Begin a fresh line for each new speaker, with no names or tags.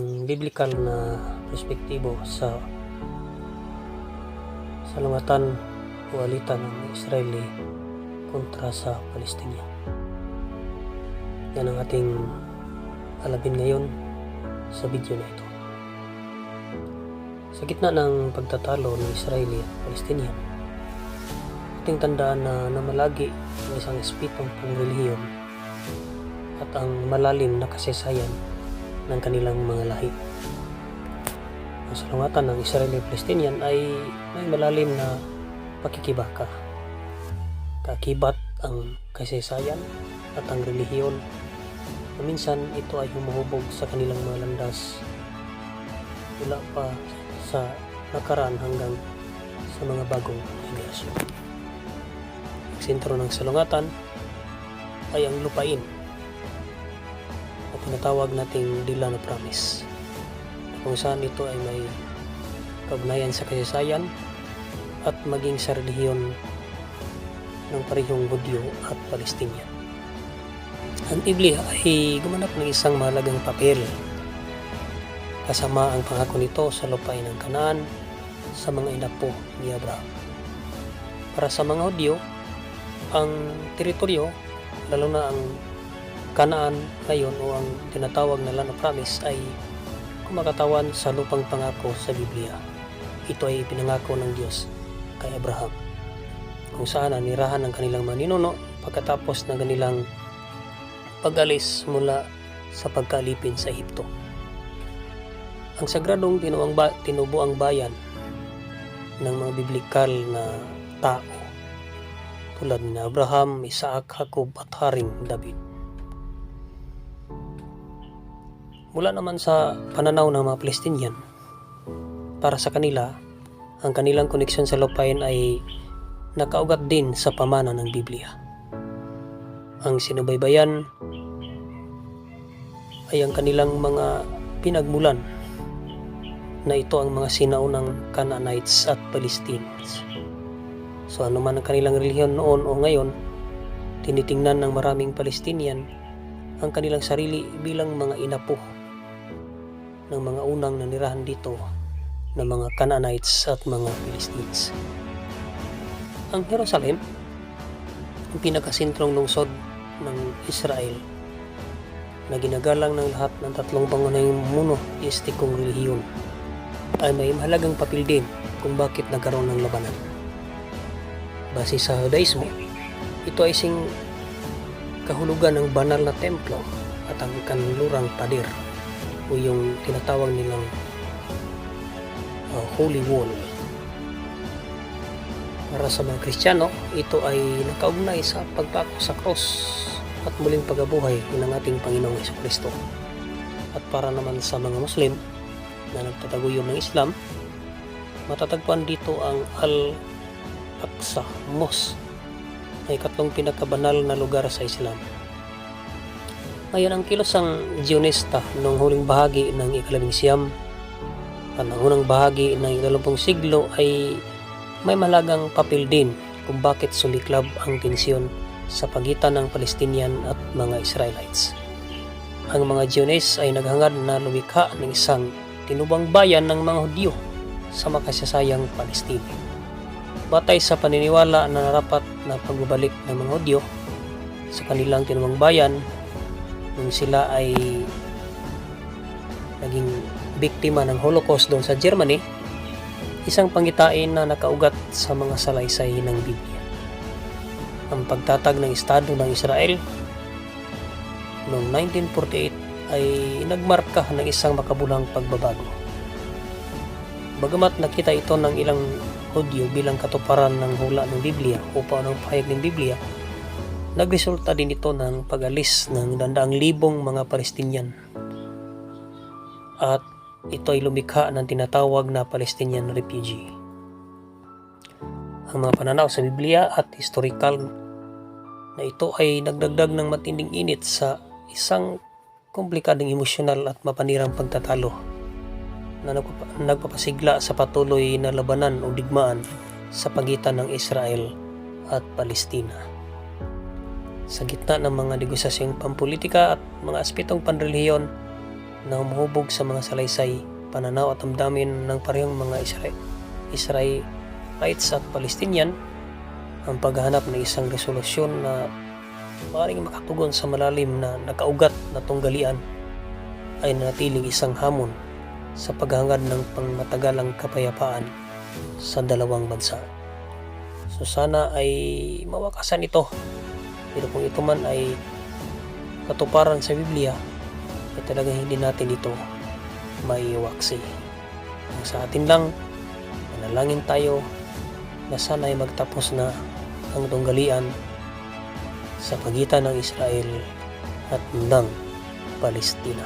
biblical na perspektibo sa salungatan o alitan ng Israeli kontra sa Palestina. Yan ang ating alabin ngayon sa video na ito. Sa gitna ng pagtatalo ng Israeli at Palestinian, ating tandaan na namalagi ang isang espitong pangrelihiyon at ang malalim na kasaysayan ng kanilang mga lahi. Ang salungatan ng Israeli-Palestinian ay may malalim na pakikibaka. Kakibat ang kasaysayan at ang relihiyon na minsan ito ay humuhubog sa kanilang mga landas mula pa sa nakaraan hanggang sa mga bagong henerasyon. Sentro ng salungatan ay ang lupain tinatawag nating Dila Promise kung saan ito ay may kaugnayan sa kasaysayan at maging sa relihiyon ng parehong Hudyo at Palestinian. Ang Biblia ay gumanap ng isang mahalagang papel kasama ang pangako nito sa lupain ng Kanaan sa mga inapo ni Abraham. Para sa mga Hudyo, ang teritoryo, lalo na ang Kanaan ngayon o ang tinatawag na Land of Promise ay kumakatawan sa lupang pangako sa Biblia. Ito ay pinangako ng Diyos kay Abraham kung saan nanirahan ng kanilang maninuno pagkatapos ng kanilang pag-alis mula sa pagkalipin sa Ehipto. Ang sagradong tinuang ba, tinubuang bayan ng mga biblikal na tao tulad ni Abraham, Isaac, Jacob at Haring David. Mula naman sa pananaw ng mga Palestinian, para sa kanila, ang kanilang koneksyon sa lupain ay nakaugat din sa pamana ng Biblia. Ang sinubaybayan ay ang kanilang mga pinagmulan na ito ang mga sinaunang Canaanites at Palestinians. So ano man ang kanilang relihiyon noon o ngayon, tinitingnan ng maraming Palestinian ang kanilang sarili bilang mga inapo ng mga unang nanirahan dito ng mga Canaanites at mga Philistines. Ang Jerusalem, ang pinakasentrong lungsod ng Israel na ginagalang ng lahat ng tatlong pangunahing monotheistikong relihiyon ay may mahalagang papel din kung bakit nagkaroon ng labanan. Base sa Judaismo, ito ay sing kahulugan ng banal na templo at ang kanlurang pader o yung tinatawag nilang uh, Holy Wall. Para sa mga Kristiyano, ito ay nakaugnay sa pagpako sa cross at muling pagabuhay ng ating Panginoong Yeso Kristo. At para naman sa mga Muslim na nagtataguyod ng Islam, matatagpuan dito ang Al-Aqsa Mosque na ikatlong pinakabanal na lugar sa Islam. Ngayon ang kilos ang Zionista noong huling bahagi ng ikalabing siyam at ang unang bahagi ng ikalampung siglo ay may malagang papel din kung bakit sumiklab ang tensyon sa pagitan ng Palestinian at mga Israelites. Ang mga Zionist ay naghangad na lumikha ng isang tinubang bayan ng mga Hudyo sa makasasayang Palestina. Batay sa paniniwala na narapat na pagbabalik ng mga Hudyo sa kanilang tinubang bayan nung sila ay naging biktima ng Holocaust doon sa Germany, isang pangitain na nakaugat sa mga salaysay ng Biblia. Ang pagtatag ng Estado ng Israel noong 1948 ay nagmarka ng isang makabulang pagbabago. Bagamat nakita ito ng ilang Hudyo bilang katuparan ng hula ng Biblia o paanong pahayag ng Biblia, nagresulta din ito ng pag-alis ng dandaang libong mga Palestinian. At ito ay lumikha ng tinatawag na Palestinian refugee. Ang mga pananaw sa Biblia at historical na ito ay nagdagdag ng matinding init sa isang komplikadong emosyonal at mapanirang pagtatalo na nagpapa- nagpapasigla sa patuloy na labanan o digmaan sa pagitan ng Israel at Palestina. Sa gitna ng mga negosasyong pampolitika at mga aspetong panrelihiyon, na humuhubog sa mga salaysay, pananaw at damdamin ng parehong mga Isra- Israelites at Palestinian ang paghahanap ng isang resolusyon na maaaring makatugon sa malalim na nakaugat na tunggalian ay nanatiling isang hamon sa paghangad ng pangmatagalang kapayapaan sa dalawang bansa. So sana ay mawakasan ito. Pero kung ito man ay katuparan sa Biblia, ay talagang hindi natin ito maiwaksi. Ang sa atin lang, manalangin tayo na sana ay magtapos na ang tunggalian sa pagitan ng Israel at ng Palestina.